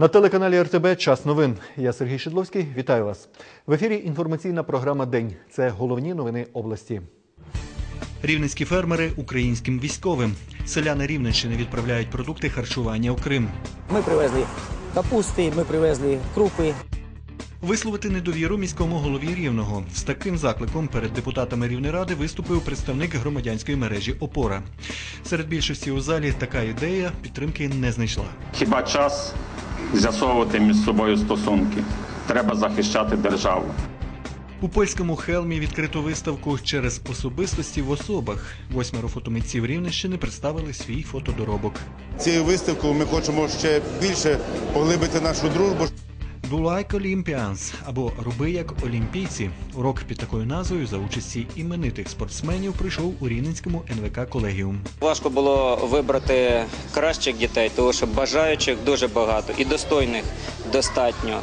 На телеканалі РТБ Час новин. Я Сергій Шедловський. Вітаю вас. В ефірі інформаційна програма День. Це головні новини області. Рівненські фермери українським військовим. Селяни Рівненщини відправляють продукти харчування у Крим. Ми привезли капусти, ми привезли крупи. Висловити недовіру міському голові Рівного з таким закликом перед депутатами Рівнеради виступив представник громадянської мережі Опора. Серед більшості у залі така ідея підтримки не знайшла. Хіба час з'ясовувати між собою стосунки? Треба захищати державу. У польському Хелмі відкрито виставку через особистості в особах. Восьмеро фотомитців Рівненщини представили свій фотодоробок. Цією виставкою ми хочемо ще більше поглибити нашу дружбу. Do like Olympians або Роби як олімпійці. Урок під такою назвою за участі іменитих спортсменів прийшов у Рівненському НВК колегіум. Важко було вибрати кращих дітей, тому що бажаючих дуже багато і достойних достатньо.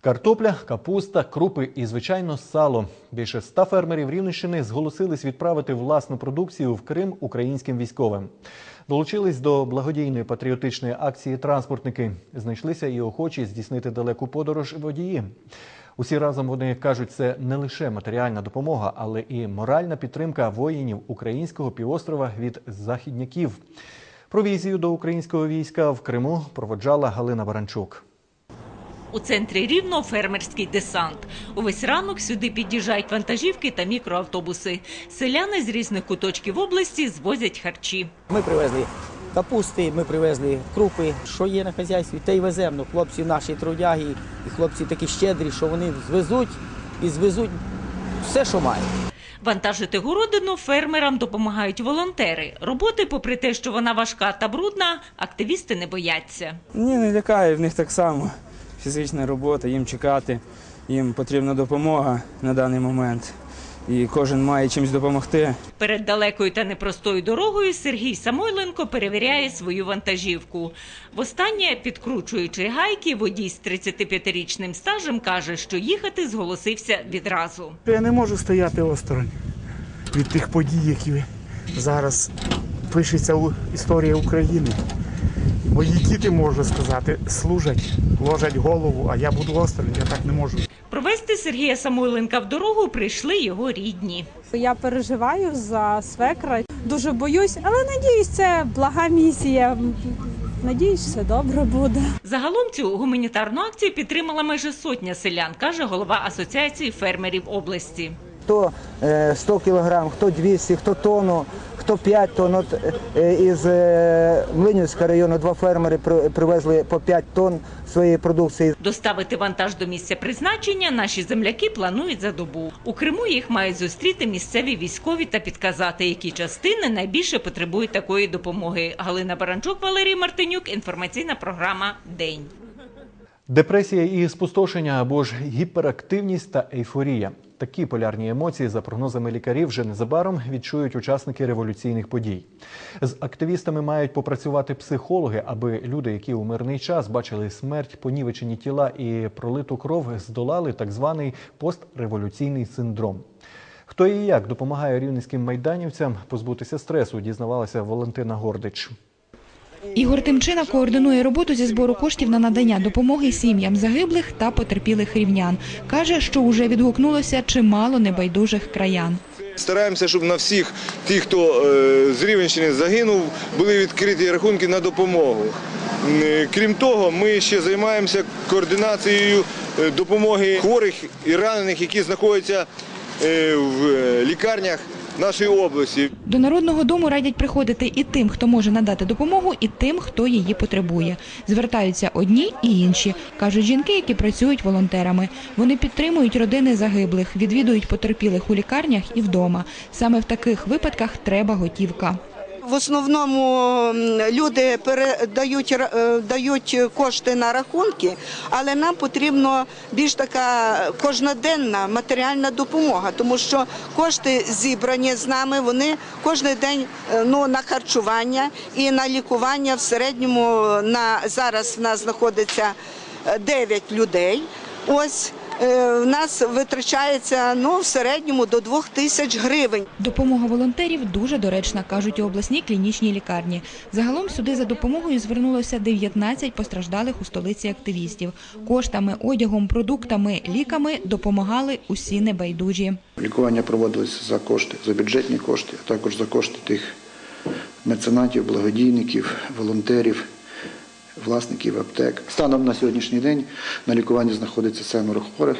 Картопля, капуста, крупи і, звичайно, сало. Більше ста фермерів Рівненщини зголосились відправити власну продукцію в Крим українським військовим. Долучились до благодійної патріотичної акції транспортники. Знайшлися і охочі здійснити далеку подорож водії. Усі разом вони кажуть, це не лише матеріальна допомога, але і моральна підтримка воїнів українського півострова від західняків. Провізію до українського війська в Криму проводжала Галина Баранчук. У центрі рівно фермерський десант. Увесь ранок сюди під'їжджають вантажівки та мікроавтобуси. Селяни з різних куточків області звозять харчі. Ми привезли капусти, ми привезли крупи. Що є на хазяйстві, те й веземо. Ну, хлопці наші трудяги, і хлопці такі щедрі, що вони звезуть і звезуть все, що мають. Вантажити городину фермерам допомагають волонтери. Роботи, попри те, що вона важка та брудна, активісти не бояться. Ні, не лякає, в них так само. Фізична робота, їм чекати, їм потрібна допомога на даний момент. І кожен має чимось допомогти. Перед далекою та непростою дорогою Сергій Самойленко перевіряє свою вантажівку. Востаннє, підкручуючи гайки, водій з 35-річним стажем каже, що їхати зголосився відразу. Я не можу стояти осторонь від тих подій, які зараз пишеться у історія України. Мої діти, можу сказати, служать, ложать голову, а я буду осторонь, я так не можу. Провести Сергія Самойленка в дорогу прийшли його рідні. Я переживаю за свекра. Дуже боюсь, але надіюсь, це блага місія. Надіюсь, все добре буде. Загалом цю гуманітарну акцію підтримала майже сотня селян, каже голова асоціації фермерів області. Хто е, 100 кілограм, хто 200, хто тонну, хто 5 тонн. От, е, із е, Млинівського району два фермери при- привезли по 5 тонн своєї продукції. Доставити вантаж до місця призначення наші земляки планують за добу. У Криму їх мають зустріти місцеві військові та підказати, які частини найбільше потребують такої допомоги. Галина Баранчук, Валерій Мартинюк. Інформаційна програма День. Депресія і спустошення або ж гіперактивність та ейфорія. Такі полярні емоції, за прогнозами лікарів, вже незабаром відчують учасники революційних подій. З активістами мають попрацювати психологи, аби люди, які у мирний час бачили смерть, понівечені тіла і пролиту кров, здолали так званий постреволюційний синдром. Хто і як допомагає рівненським майданівцям позбутися стресу, дізнавалася Валентина Гордич. Ігор Тимчина координує роботу зі збору коштів на надання допомоги сім'ям загиблих та потерпілих рівнян. Каже, що уже відгукнулося чимало небайдужих краян. Стараємося, щоб на всіх тих, хто е, з Рівенщини загинув, були відкриті рахунки на допомогу. Крім того, ми ще займаємося координацією е, допомоги хворих і ранених, які знаходяться е, в е, лікарнях нашої області. До народного дому радять приходити і тим, хто може надати допомогу, і тим, хто її потребує. Звертаються одні і інші, кажуть жінки, які працюють волонтерами. Вони підтримують родини загиблих, відвідують потерпілих у лікарнях і вдома. Саме в таких випадках треба готівка. В основному люди передають е, дають кошти на рахунки, але нам потрібно більш така кожноденна матеріальна допомога, тому що кошти зібрані з нами, вони кожен день е, ну, на харчування і на лікування в середньому на зараз в нас знаходиться 9 людей. Ось е, в нас витрачається ну, в середньому до 2 тисяч гривень. Допомога волонтерів дуже доречна, кажуть у обласній клінічній лікарні. Загалом сюди за допомогою звернулося 19 постраждалих у столиці активістів. Коштами, одягом, продуктами, ліками допомагали усі небайдужі. Лікування проводилося за кошти, за бюджетні кошти, а також за кошти тих меценатів, благодійників, волонтерів, власників аптек. Станом на сьогоднішній день на лікуванні знаходиться семеро хворих.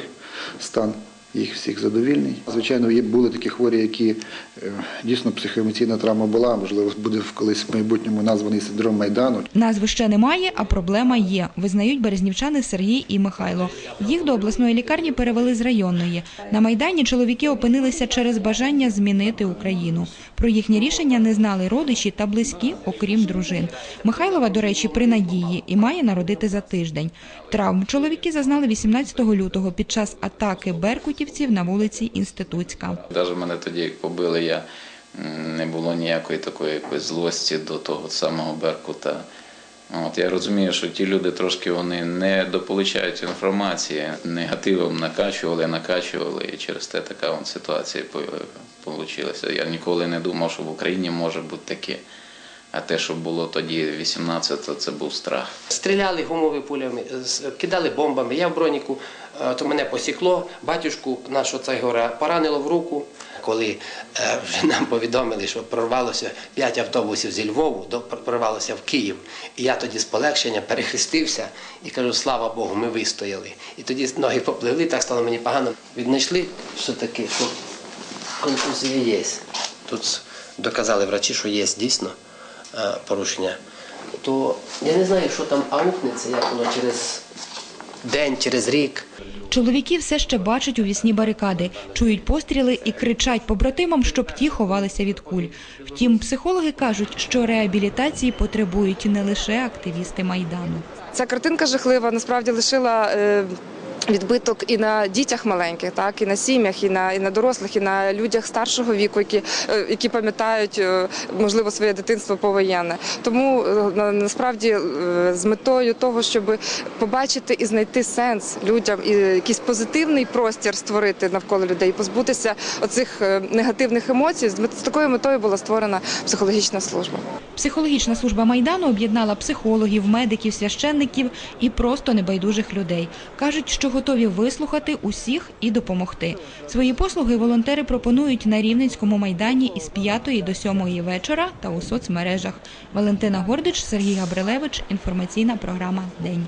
Стан їх всіх задовільний. Звичайно, є були такі хворі, які е, дійсно психоемоційна травма була, можливо, буде колись в майбутньому названий синдром Майдану. Назви ще немає, а проблема є. Визнають березнівчани Сергій і Михайло. Їх до обласної лікарні перевели з районної. На майдані чоловіки опинилися через бажання змінити Україну. Про їхнє рішення не знали родичі та близькі, окрім дружин. Михайлова, до речі, при надії і має народити за тиждень. Травм чоловіки зазнали 18 лютого під час атаки беркутівців на вулиці Інститутська. Навіть мене тоді, як побили, я не було ніякої такої якоїсь злості до того самого Беркута. От, я розумію, що ті люди трошки вони не дополучають інформації, негативом накачували, накачували, і через те така от ситуація вийшла. Я ніколи не думав, що в Україні може бути таке. А те, що було тоді 18-го, це був страх. Стріляли гумовими пулями, кидали бомбами. Я в броніку, то мене посікло, батюшку нашого Цайгора поранило в руку. Коли е, вже нам повідомили, що прорвалося 5 автобусів зі Львову, прорвалося в Київ. І я тоді з полегшення перехрестився і кажу, слава Богу, ми вистояли. І тоді ноги попливли, так стало мені погано. Віднайшли, що таке, що контузія є. Тут доказали врачі, що є дійсно е, порушення. То я не знаю, що там аукнеться, як воно через день, через рік. Чоловіки все ще бачать у вісні барикади, чують постріли і кричать побратимам, щоб ті ховалися від куль. Втім, психологи кажуть, що реабілітації потребують не лише активісти майдану. Ця картинка жахлива насправді лишила е, відбиток і на дітях маленьких, так і на сім'ях, і на і на дорослих, і на людях старшого віку, які, е, які пам'ятають е, можливо своє дитинство повоєнне. Тому е, насправді з метою того, щоб побачити і знайти сенс людям і якийсь позитивний простір створити навколо людей, позбутися оцих негативних емоцій. З такою метою була створена психологічна служба. Психологічна служба майдану об'єднала психологів, медиків, священників і просто небайдужих людей. кажуть, що готові вислухати усіх і допомогти. Свої послуги волонтери пропонують на Рівненському майдані із 5 до 7 вечора та у соцмережах. Валентина Гордич, Сергій Габрилевич. Інформаційна програма День.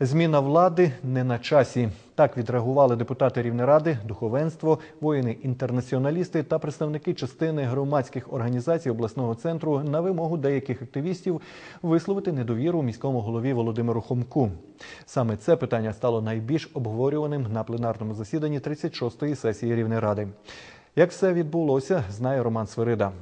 Зміна влади не на часі. Так відреагували депутати Рівнеради, духовенство, воїни-інтернаціоналісти та представники частини громадських організацій обласного центру на вимогу деяких активістів висловити недовіру міському голові Володимиру Хомку. Саме це питання стало найбільш обговорюваним на пленарному засіданні 36-ї сесії Рівнеради. Як все відбулося, знає Роман Свирида.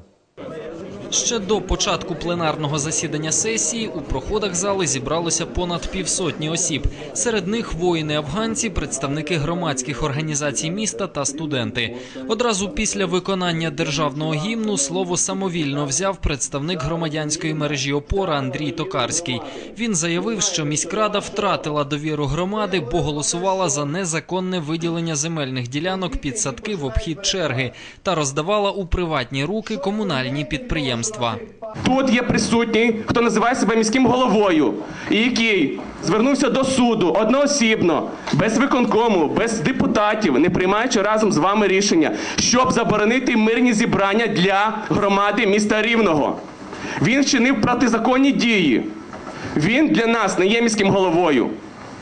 Ще до початку пленарного засідання сесії у проходах зали зібралося понад півсотні осіб. Серед них воїни-афганці, представники громадських організацій міста та студенти. Одразу після виконання державного гімну слово самовільно взяв представник громадянської мережі опора Андрій Токарський. Він заявив, що міськрада втратила довіру громади, бо голосувала за незаконне виділення земельних ділянок під садки в обхід черги та роздавала у приватні руки комунальні підприємства. Тут є присутній, хто називає себе міським головою, який звернувся до суду одноосібно, без виконкому, без депутатів, не приймаючи разом з вами рішення, щоб заборонити мирні зібрання для громади міста Рівного. Він вчинив протизаконні дії. Він для нас не є міським головою.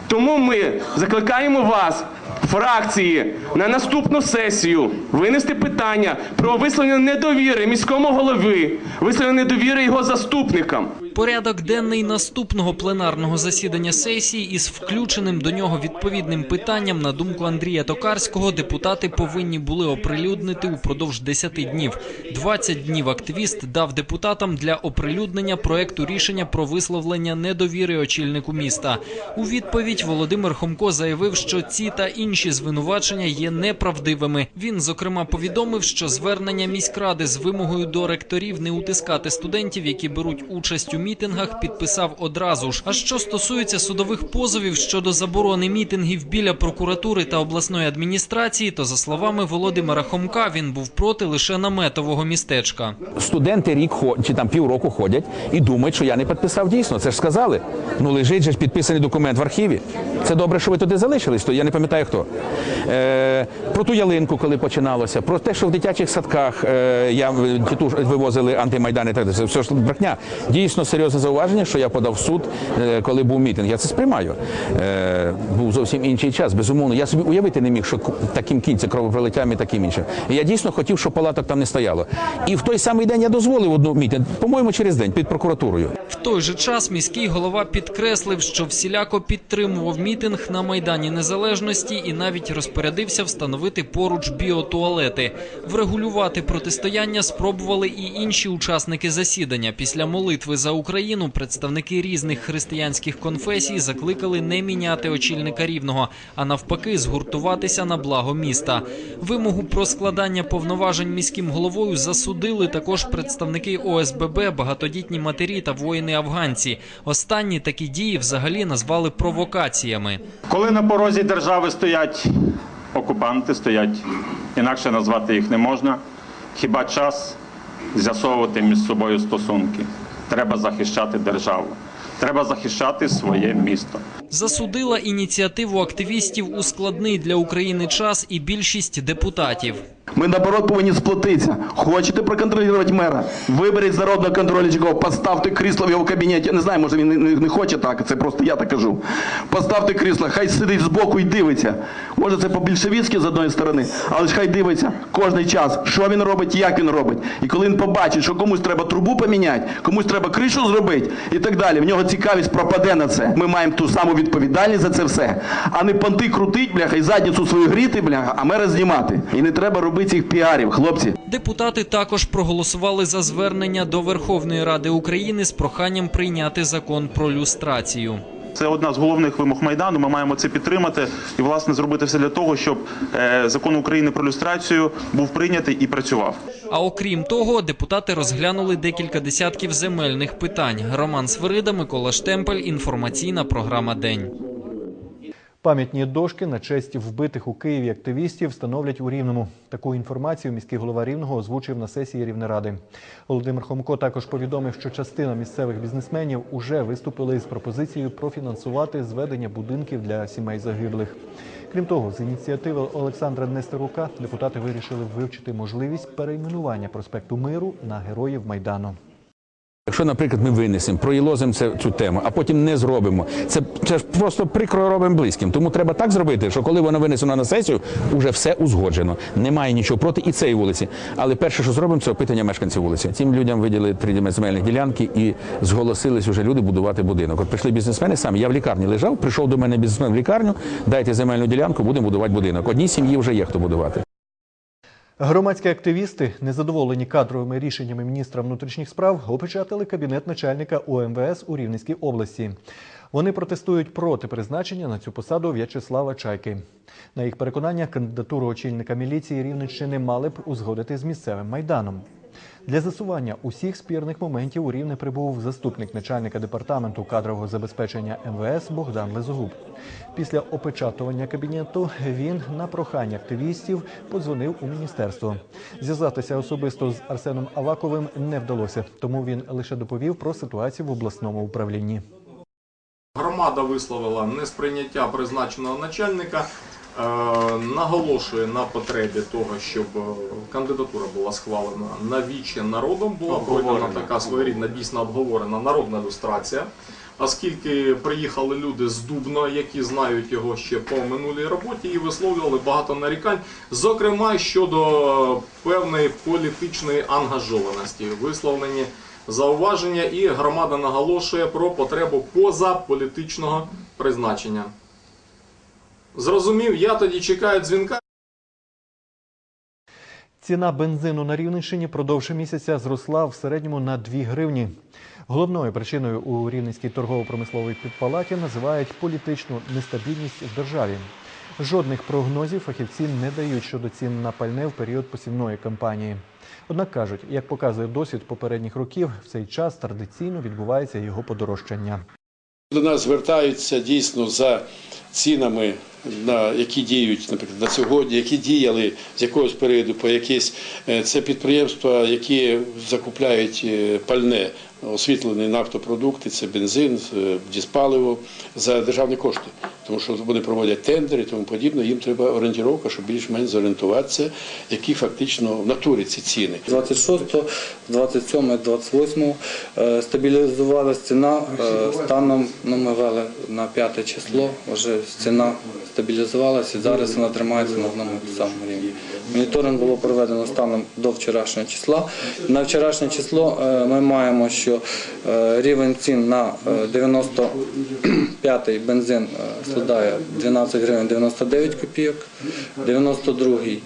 Тому ми закликаємо вас, фракції, на наступну сесію винести питання про висловлення недовіри міському голови, висловлення недовіри його заступникам. Порядок денний наступного пленарного засідання сесії із включеним до нього відповідним питанням, на думку Андрія Токарського, депутати повинні були оприлюднити упродовж 10 днів. 20 днів активіст дав депутатам для оприлюднення проекту рішення про висловлення недовіри очільнику міста. У відповідь Володимир Хомко заявив, що ці та інші звинувачення є неправдивими. Він зокрема повідомив, що звернення міськради з вимогою до ректорів не утискати студентів, які беруть участь у мітингах, підписав одразу ж. А що стосується судових позовів щодо заборони мітингів біля прокуратури та обласної адміністрації, то за словами Володимира Хомка, він був проти лише наметового містечка. Студенти рік чи там півроку ходять і думають, що я не підписав дійсно. Це ж сказали. Ну лежить же підписаний документ в архіві. Це добре, що ви туди залишились, то я не пам'ятаю хто. Е, про ту ялинку, коли починалося, про те, що в дитячих садках е, я тітуш вивозили антимайдани. Так. Це все ж брехня. Дійсно серйозне зауваження, що я подав в суд, е, коли був мітинг. Я це сприймаю. Е, був зовсім інший час. Безумовно, я собі уявити не міг, що таким кінцем кровопролиттям і таким іншим. Я дійсно хотів, щоб палаток там не стояло. І в той самий день я дозволив одну мітинг, по-моєму, через день під прокуратурою. В той же час міський голова підкреслив, що всіляко підтримував мітинг на майдані незалежності і навіть розпорядився встановити поруч біотуалети. Врегулювати протистояння спробували і інші учасники засідання. Після молитви за Україну представники різних християнських конфесій закликали не міняти очільника рівного, а навпаки, згуртуватися на благо міста. Вимогу про складання повноважень міським головою засудили також представники ОСББ, багатодітні матері та воїни-афганці. Останні такі дії взагалі назвали провокаціями. Коли на порозі держави стоять окупанти, стоять, інакше назвати їх не можна, хіба час з'ясовувати між собою стосунки? Треба захищати державу, треба захищати своє місто. Засудила ініціативу активістів у складний для України час і більшість депутатів. Ми наоборот повинні сплотитися. Хочете проконтролювати мера? Виберіть з народного контролюючого, поставте крісло в його кабінеті. Я не знаю, може він не, хоче так, це просто я так кажу. Поставте крісло, хай сидить збоку і дивиться. Може це по-більшовіцьки з одної сторони, але ж хай дивиться кожний час, що він робить, як він робить. І коли він побачить, що комусь треба трубу поміняти, комусь треба кришу зробити і так далі. В нього цікавість пропаде на це. Ми маємо ту саму відповідальність за це все. А не понти крутить, бляха, і задницю свою гріти, бляха, а мера знімати. І не треба робити цих піарів, хлопці. Депутати також проголосували за звернення до Верховної Ради України з проханням прийняти закон про люстрацію. Це одна з головних вимог майдану. Ми маємо це підтримати і власне зробити все для того, щоб е, закон України про люстрацію був прийнятий і працював. А окрім того, депутати розглянули декілька десятків земельних питань. Роман Свирида, Микола Штемпель. Інформаційна програма День. Пам'ятні дошки на честь вбитих у Києві активістів встановлять у Рівному. Таку інформацію міський голова Рівного озвучив на сесії Рівнеради. Володимир Хомко також повідомив, що частина місцевих бізнесменів уже виступили з пропозицією профінансувати зведення будинків для сімей загиблих. Крім того, з ініціативи Олександра Нестерука депутати вирішили вивчити можливість перейменування проспекту Миру на Героїв Майдану. Якщо, наприклад, ми винесемо, проїлозимо це, цю тему, а потім не зробимо, це, це ж просто прикро робимо близьким. Тому треба так зробити, що коли воно винесено на сесію, вже все узгоджено. Немає нічого проти і цієї вулиці. Але перше, що зробимо, це опитання мешканців вулиці. Цим людям виділили три земельних ділянки і зголосились уже люди будувати будинок. От прийшли бізнесмени самі. Я в лікарні лежав, прийшов до мене бізнесмен в лікарню, дайте земельну ділянку, будемо будувати будинок. Одній сім'ї вже є хто будувати. Громадські активісти, незадоволені кадровими рішеннями міністра внутрішніх справ, опечатали кабінет начальника ОМВС у Рівненській області. Вони протестують проти призначення на цю посаду В'ячеслава Чайки. На їх переконання, кандидатуру очільника міліції Рівненщини мали б узгодити з місцевим майданом. Для засування усіх спірних моментів у Рівне прибув заступник начальника департаменту кадрового забезпечення МВС Богдан Лезогуб. Після опечатування кабінету він на прохання активістів подзвонив у міністерство. Зв'язатися особисто з Арсеном Аваковим не вдалося, тому він лише доповів про ситуацію в обласному управлінні. Громада висловила несприйняття призначеного начальника, наголошує на потребі того, щоб е, кандидатура була схвалена на віче народом, була пройдена така своєрідна дійсно обговорена народна люстрація. Оскільки приїхали люди з Дубна, які знають його ще по минулій роботі, і висловлювали багато нарікань, зокрема щодо певної політичної ангажованості, висловлені зауваження, і громада наголошує про потребу позаполітичного призначення. Зрозумів, я тоді чекаю дзвінка. Ціна бензину на Рівненщині продовж місяця зросла в середньому на 2 гривні. Головною причиною у Рівненській торгово-промисловій підпалаті називають політичну нестабільність в державі. Жодних прогнозів фахівці не дають щодо цін на пальне в період посівної кампанії. Однак кажуть, як показує досвід попередніх років, в цей час традиційно відбувається його подорожчання. До нас звертаються дійсно за цінами, на які діють, наприклад, на сьогодні, які діяли з якогось періоду по якісь е, це підприємства, які закупляють е, пальне, освітлені нафтопродукти, це бензин, е, дізпаливо за державні кошти. Тому що вони проводять тендери і тому подібне. Їм треба орієнтировка, щоб більш-менш зорієнтуватися, які фактично в натурі ці ціни. 26, 27, 28 е, стабілізувалася ціна. е, Станом ну, ми вели на 5 число, вже ціна стабілізувалася зараз вона тримається на одному самому рівні. Моніторинг було проведено станом до вчорашнього числа. На вчорашнє число е, ми маємо, що е, рівень цін на е, 95-й бензин е, складає 12 гривень 99 копійок, 92-й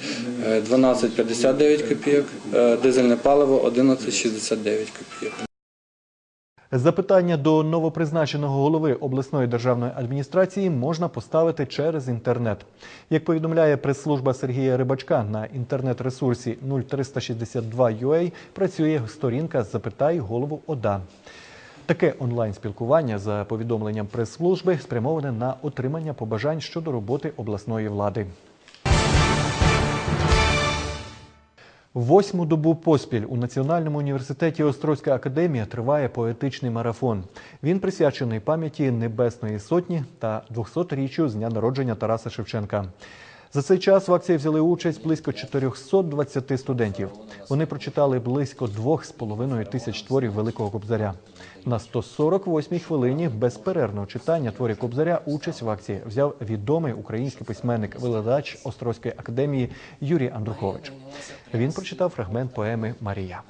е, 12,59 копійок, е, дизельне паливо 11,69 копійок. Запитання до новопризначеного голови обласної державної адміністрації можна поставити через інтернет. Як повідомляє прес-служба Сергія Рибачка, на інтернет-ресурсі 0362.ua працює сторінка Запитай голову ОДА. Таке онлайн-спілкування за повідомленням прес-служби спрямоване на отримання побажань щодо роботи обласної влади. Восьму добу поспіль у Національному університеті Острозька академія триває поетичний марафон. Він присвячений пам'яті Небесної Сотні та 200-річчю з дня народження Тараса Шевченка. За цей час в акції взяли участь близько 420 студентів. Вони прочитали близько 2,5 тисяч творів Великого Кобзаря. На 148-й хвилині безперервного читання творів Кобзаря участь в акції взяв відомий український письменник, викладач Острозької академії Юрій Андрухович. Він прочитав фрагмент поеми Марія.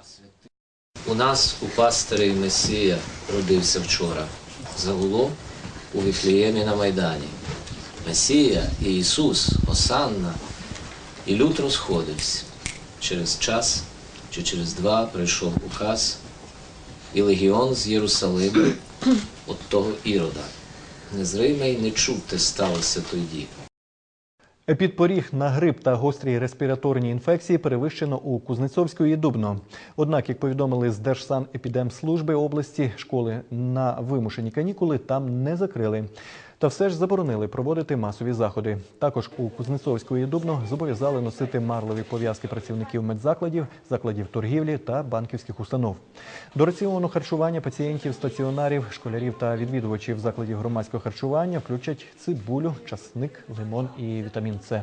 У нас у пастирі Месія родився вчора. Загуло у Віфліємі на Майдані. Месія і Ісус, Осанна, і люд розходився. Через час чи через два прийшов указ, і легіон з Єрусалиму от того Ірода. Незримий не чув, те сталося тоді. Епідпоріг на грип та гострі респіраторні інфекції перевищено у Кузнецовську і Дубно. Однак, як повідомили з Держсанепідемслужби області, школи на вимушені канікули там не закрили. Та все ж заборонили проводити масові заходи. Також у Кузнецовську і Дубно зобов'язали носити марлові пов'язки працівників медзакладів, закладів торгівлі та банківських установ. До раціону харчування пацієнтів стаціонарів, школярів та відвідувачів закладів громадського харчування включать цибулю, часник, лимон і вітамін С.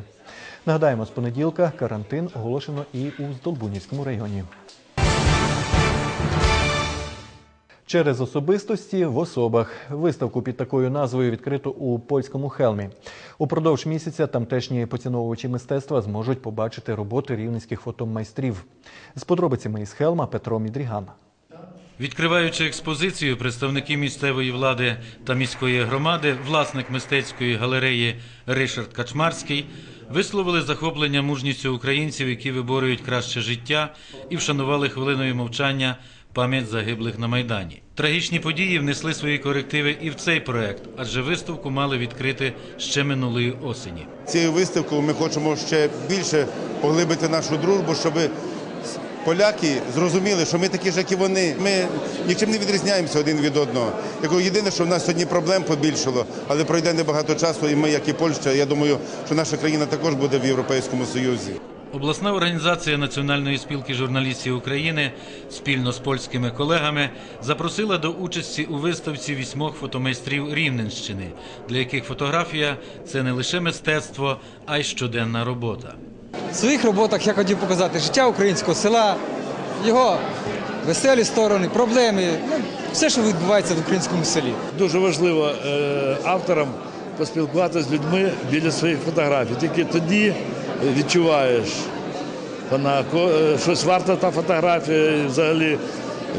Нагадаємо, з понеділка карантин оголошено і у Здолбунівському районі. Через особистості в особах виставку під такою назвою відкрито у польському Хелмі. Упродовж місяця тамтешні поціновувачі мистецтва зможуть побачити роботи рівненських фотомайстрів. З подробицями із Хелма Петро Мідріган. Відкриваючи експозицію, представники місцевої влади та міської громади, власник мистецької галереї Ришард Качмарський висловили захоплення мужністю українців, які виборюють краще життя, і вшанували хвилиною мовчання пам'ять загиблих на майдані. Трагічні події внесли свої корективи і в цей проект, адже виставку мали відкрити ще минулої осені. Цією виставкою ми хочемо ще більше поглибити нашу дружбу, щоб поляки зрозуміли, що ми такі ж, як і вони. Ми нічим не відрізняємося один від одного. Єдине, що в нас сьогодні проблем побільшало, але пройде небагато часу, і ми, як і Польща, я думаю, що наша країна також буде в Європейському Союзі. Обласна організація Національної спілки журналістів України спільно з польськими колегами запросила до участі у виставці вісьмох фотомайстрів Рівненщини, для яких фотографія це не лише мистецтво, а й щоденна робота. В своїх роботах я хотів показати життя українського села, його веселі сторони, проблеми, ну, все, що відбувається в українському селі. Дуже важливо е, авторам поспілкуватися з людьми біля своїх фотографій. Тільки тоді відчуваєш, вона ко- е, щось варта та фотографія, і взагалі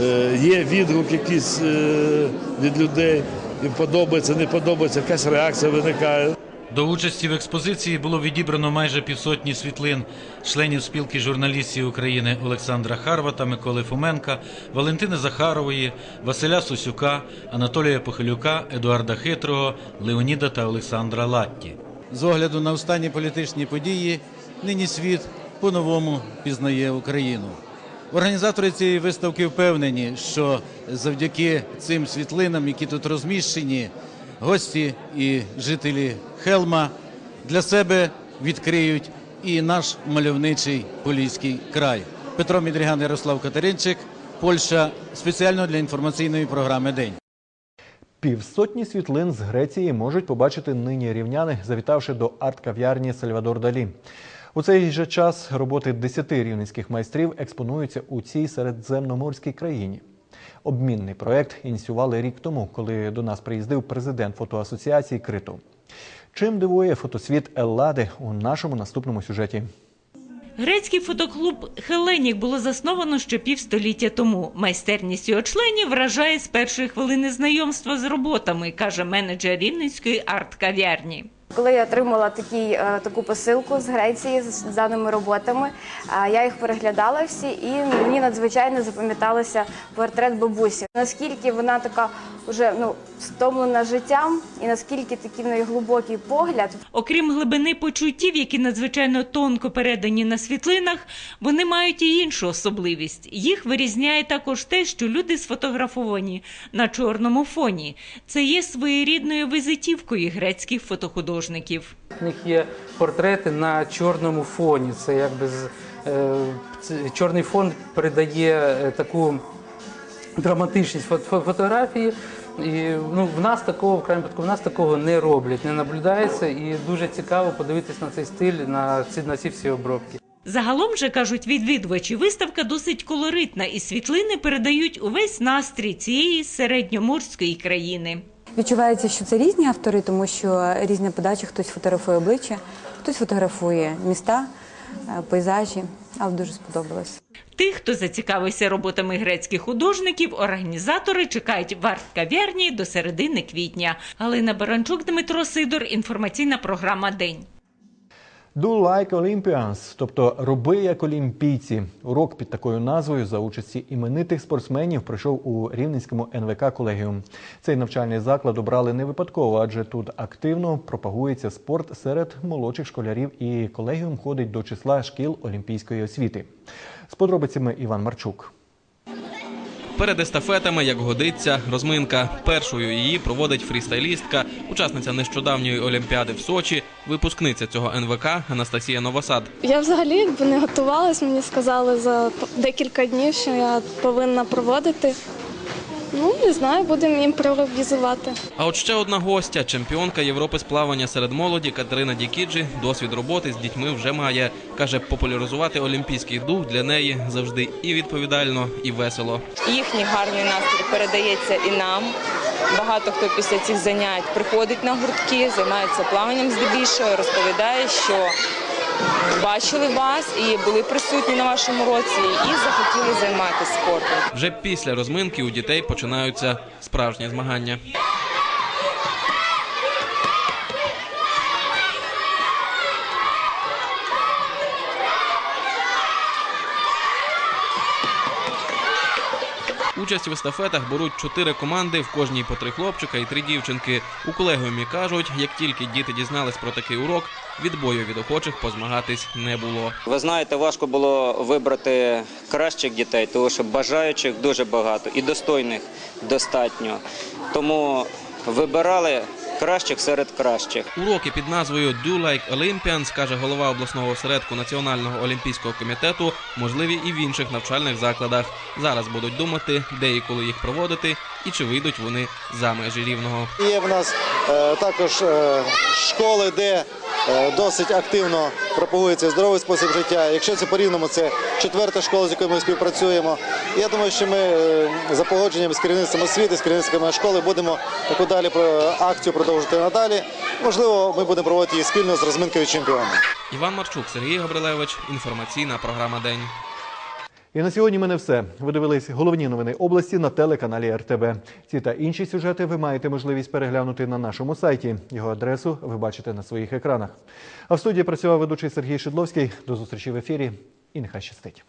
е, є відгук якийсь е, від людей, їм подобається, не подобається, якась реакція виникає. До участі в експозиції було відібрано майже півсотні світлин. Членів спілки журналістів України Олександра Харвата, Миколи Фоменка, Валентини Захарової, Василя Сосюка, Анатолія Похилюка, Едуарда Хитрого, Леоніда та Олександра Латті. з огляду на останні політичні події, нині світ по-новому пізнає Україну. Організатори цієї виставки впевнені, що завдяки цим світлинам, які тут розміщені, гості і жителі Хелма для себе відкриють і наш мальовничий Поліський край. Петро Мідріган, Ярослав Катеринчик, Польща спеціально для інформаційної програми День. Півсотні світлин з Греції можуть побачити нині рівняни, завітавши до арт-кав'ярні Сальвадор Далі. У цей же час роботи десяти рівненських майстрів експонуються у цій середземноморській країні. Обмінний проект ініціювали рік тому, коли до нас приїздив президент фотоасоціації Криту. Чим дивує фотосвіт Еллади у нашому наступному сюжеті? Грецький фотоклуб Хеленік було засновано ще півстоліття тому. Майстерність його членів вражає з першої хвилини знайомства з роботами, каже менеджер Рівненської арт-кав'ярні. Коли я отримала такі, е, таку посилку з Греції з даними роботами, е, я їх переглядала всі, і мені надзвичайно запам'яталося портрет бабусі. Наскільки вона така вже ну стомлена життям, і наскільки такий в неї глибокий погляд. Окрім глибини почуттів, які надзвичайно тонко передані на світлинах, вони мають і іншу особливість. Їх вирізняє також те, що люди сфотографовані на чорному фоні. Це є своєрідною визитівкою грецьких фотохудожників. У них є портрети на чорному фоні. Це якби з- е, чорний фон передає е, таку драматичність фото- фотографії. І ну, в нас такого в крайньому випадку в нас такого не роблять, не наблюдається, і дуже цікаво подивитись на цей стиль, на ці на ці всі обробки. Загалом же кажуть відвідувачі, виставка досить колоритна, і світлини передають увесь настрій цієї середньоморської країни. Відчувається, що це різні автори, тому що різна подача, хтось фотографує обличчя, хтось фотографує міста, е, пейзажі, але дуже сподобалось. Тих, хто зацікавився роботами грецьких художників, організатори чекають в арт-кав'ярні до середини квітня. Галина Баранчук, Дмитро Сидор. Інформаційна програма День. Do like Olympians, тобто роби як олімпійці. Урок під такою назвою за участі іменитих спортсменів пройшов у Рівненському НВК колегіум. Цей навчальний заклад обрали не випадково, адже тут активно пропагується спорт серед молодших школярів, і колегіум входить до числа шкіл олімпійської освіти. З подробицями Іван Марчук. Перед естафетами, як годиться, розминка. Першою її проводить фрістайлістка, учасниця нещодавньої олімпіади в Сочі, випускниця цього НВК Анастасія Новосад. Я взагалі не готувалась, мені сказали за декілька днів, що я повинна проводити. Ну, не знаю, будемо імпровізувати. А от ще одна гостя, чемпіонка Європи з плавання серед молоді Катерина Дікіджі, досвід роботи з дітьми вже має. Каже, популяризувати олімпійський дух для неї завжди і відповідально, і весело. Їхній гарний настрій передається і нам. Багато хто після цих занять приходить на гуртки, займається плаванням здебільшого, розповідає, що бачили вас і були присутні на вашому році, і захотіли займатися спортом. Вже після розминки у дітей починаються справжні змагання. Участь в естафетах беруть чотири команди, в кожній по три хлопчика і три дівчинки. У колегіумі кажуть, як тільки діти дізнались про такий урок, відбою від охочих позмагатись не було. Ви знаєте, важко було вибрати кращих дітей, тому що бажаючих дуже багато і достойних достатньо. Тому вибирали кращих серед кращих. Уроки під назвою «Do Like Olympians», каже голова обласного осередку Національного олімпійського комітету, можливі і в інших навчальних закладах. Зараз будуть думати, де і коли їх проводити, і чи вийдуть вони за межі рівного. Є в нас е, також е, школи, де е, досить активно пропагується здоровий спосіб життя. Якщо це по рівному, це четверта школа, з якою ми співпрацюємо. Я думаю, що ми за погодженням з керівництвом освіти, з керівництвом школи будемо таку далі про- акцію продовжувати надалі. Можливо, ми будемо проводити її спільно з розминкою чемпіона. Іван Марчук, Сергій Габрилевич. Інформаційна програма День. І на сьогодні в мене все. Ви дивились головні новини області на телеканалі РТБ. Ці та інші сюжети ви маєте можливість переглянути на нашому сайті. Його адресу ви бачите на своїх екранах. А в студії працював ведучий Сергій Шидловський. До зустрічі в ефірі і нехай щастить.